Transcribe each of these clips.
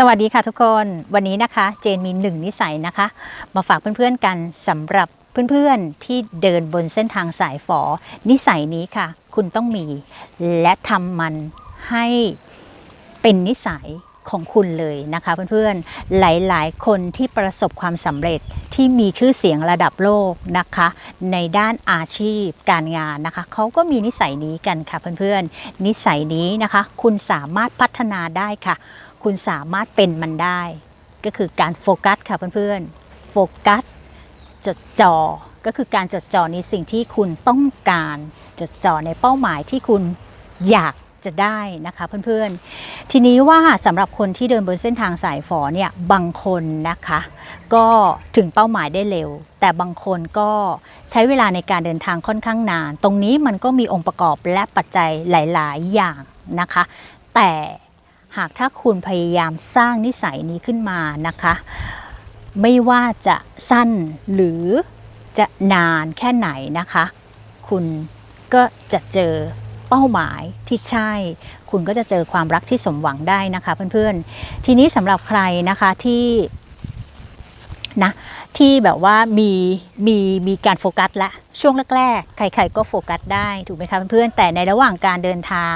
สวัสดีค่ะทุกคนวันนี้นะคะเจนมีหนึ่งนิสัยนะคะ มาฝากเพื่อนๆกันสำหรับเพื่อนๆที่เดินบนเส้นทางสายฝอ นิสัยนี้ค่ะ คุณต้องมี และทำมันให้เป็นนิสัยของคุณเลยนะคะเพื่อนๆ หลายๆ คนที่ประสบความสำเร็จที่มีชื่อเสียงระดับโลกนะคะ ในด้านอาชีพการงานนะคะเขาก็มีนิสัยนี้กันค่ะเพื่อนๆ นิสัยนี้นะคะ คุณสามารถพัฒนาได้ค่ะ คุณสามารถเป็นมันได้ ก็คือการโฟกัสค่ะเพื่อนๆ โฟกัส จดจ่อ ก็คือการจดจ่อในสิ่งที่คุณต้องการ จดจ่อในเป้าหมายที่คุณอยากจะได้นะคะเพื่อนๆ ทีนี้ว่าสำหรับคนที่เดินบนเส้นทางสายฝอเนี่ยบางคนนะคะ ก็ถึงเป้าหมายได้เร็ว แต่บางคนก็ใช้เวลาในการเดินทางค่อนข้างนาน ตรงนี้มันก็มีองค์ประกอบและปัจจัยหลาย ๆ อย่างนะคะ แต่ หากถ้าคุณพยายามสร้างนิสัยนี้ขึ้นมานะคะ ไม่ว่าจะสั้นหรือจะนานแค่ไหนนะคะ คุณก็จะเจอเป้าหมายที่ใช่ คุณก็จะเจอความรักที่สมหวังได้นะคะเพื่อนๆ ทีนี้สำหรับใครนะคะที่นะ ที่แบบว่ามีมีมีการโฟกัสละช่วงแรกๆ ใครๆก็โฟกัสได้ถูกไหมคะเพื่อนๆแต่ในระหว่างการเดินทาง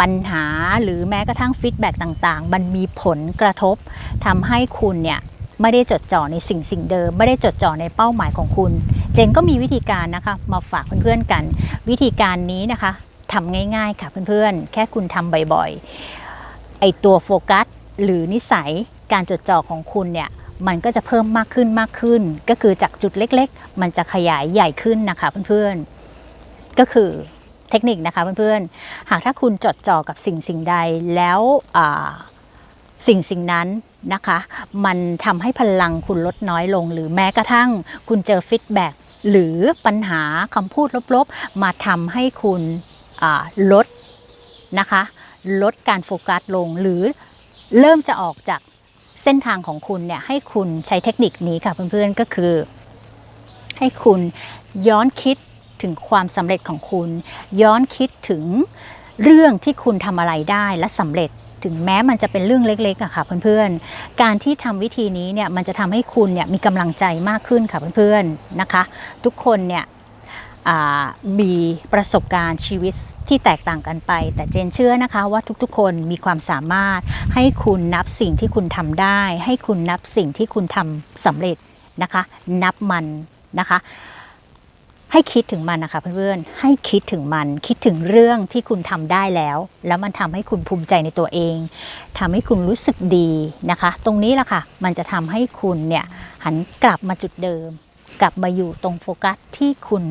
ปัญหาหรือแม้กระทั่งฟีดแบ็กต่างๆ มันมีผลกระทบทำให้คุณเนี่ยไม่ได้จดจ่อในสิ่งสิ่งเดิม ไม่ได้จดจ่อในเป้าหมายของคุณ เจนก็มีวิธีการนะคะมาฝากเพื่อนๆกัน วิธีการนี้นะคะทำง่ายๆค่ะเพื่อนๆ แค่คุณทำบ่อยๆไอตัวโฟกัสหรือนิสัยการจดจ่อของคุณเนี่ย มันก็จะเพิ่มมากขึ้นมากขึ้น ก็คือจากจุดเล็กๆ มันจะขยายใหญ่ขึ้นนะคะเพื่อนๆ ก็คือเทคนิคนะคะเพื่อนๆ หากถ้าคุณจดจ่อกับสิ่งสิ่งใดแล้วสิ่งสิ่งนั้นนะคะ มันทำให้พลังคุณลดน้อยลง หรือแม้กระทั่งคุณเจอฟีดแบ็กหรือปัญหาคำพูดลบๆ มาทำให้คุณลดนะคะ ลดการโฟกัสลงหรือเริ่มจะออกจาก เส้นทางของคุณเนี่ยให้คุณใช้เทคนิคนี้ค่ะเพื่อนๆก็คือ ให้คุณย้อนคิดถึงความสำเร็จของคุณ ย้อนคิดถึงเรื่องที่คุณทำอะไรได้และสำเร็จถึงแม้มันจะเป็นเรื่องเล็กๆอะค่ะเพื่อนๆ การที่ทำวิธีนี้เนี่ยมันจะทำให้คุณเนี่ยมีกำลังใจมากขึ้นค่ะเพื่อนๆนะคะ ทุกคนเนี่ยมีประสบการณ์ชีวิต ที่แตกต่างกันไป แต่เจนเชื่อนะคะว่าทุกๆ คนมีความสามารถ ให้คุณนับสิ่งที่คุณทำได้ ให้คุณนับสิ่งที่คุณทำสำเร็จนะคะ นับมันนะคะให้คิดถึงมันนะคะเพื่อนๆ ให้คิดถึงมัน คิดถึงเรื่องที่คุณทำได้แล้ว แล้วมันทำให้คุณภูมิใจในตัวเองทำให้คุณรู้สึกดีนะคะ ตรงนี้แหละค่ะ มันจะทำให้คุณเนี่ยหันกลับมาจุดเดิม กลับมาอยู่ตรงโฟกัสที่คุณ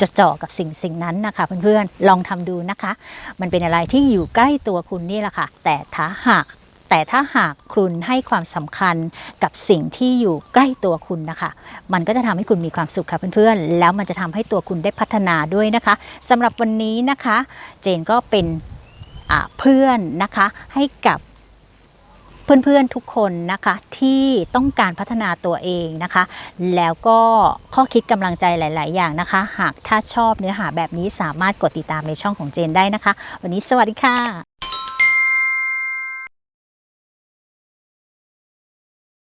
จะจ่อกับสิ่งสิ่งนั้นนะคะเพื่อนๆลองทำดูนะคะ มันเป็นอะไรที่อยู่ใกล้ตัวคุณนี่แหละค่ะ แต่ถ้าหากแต่ถ้าหากคุณให้ความสำคัญกับสิ่งที่อยู่ใกล้ตัวคุณนะคะ มันก็จะทำให้คุณมีความสุขค่ะเพื่อนๆ แล้วมันจะทำให้ตัวคุณได้พัฒนาด้วยนะคะสำหรับวันนี้นะคะ เจนก็เป็นเพื่อนนะคะให้กับ เพื่อนๆทุกคนนะคะที่ต้องการพัฒนาตัวเองนะคะ แล้วก็ข้อคิดกำลังใจหลาย ๆ อย่างนะคะ หากถ้าชอบเนื้อหาแบบนี้สามารถกดติดตามในช่องของเจนได้นะคะ วันนี้สวัสดีค่ะ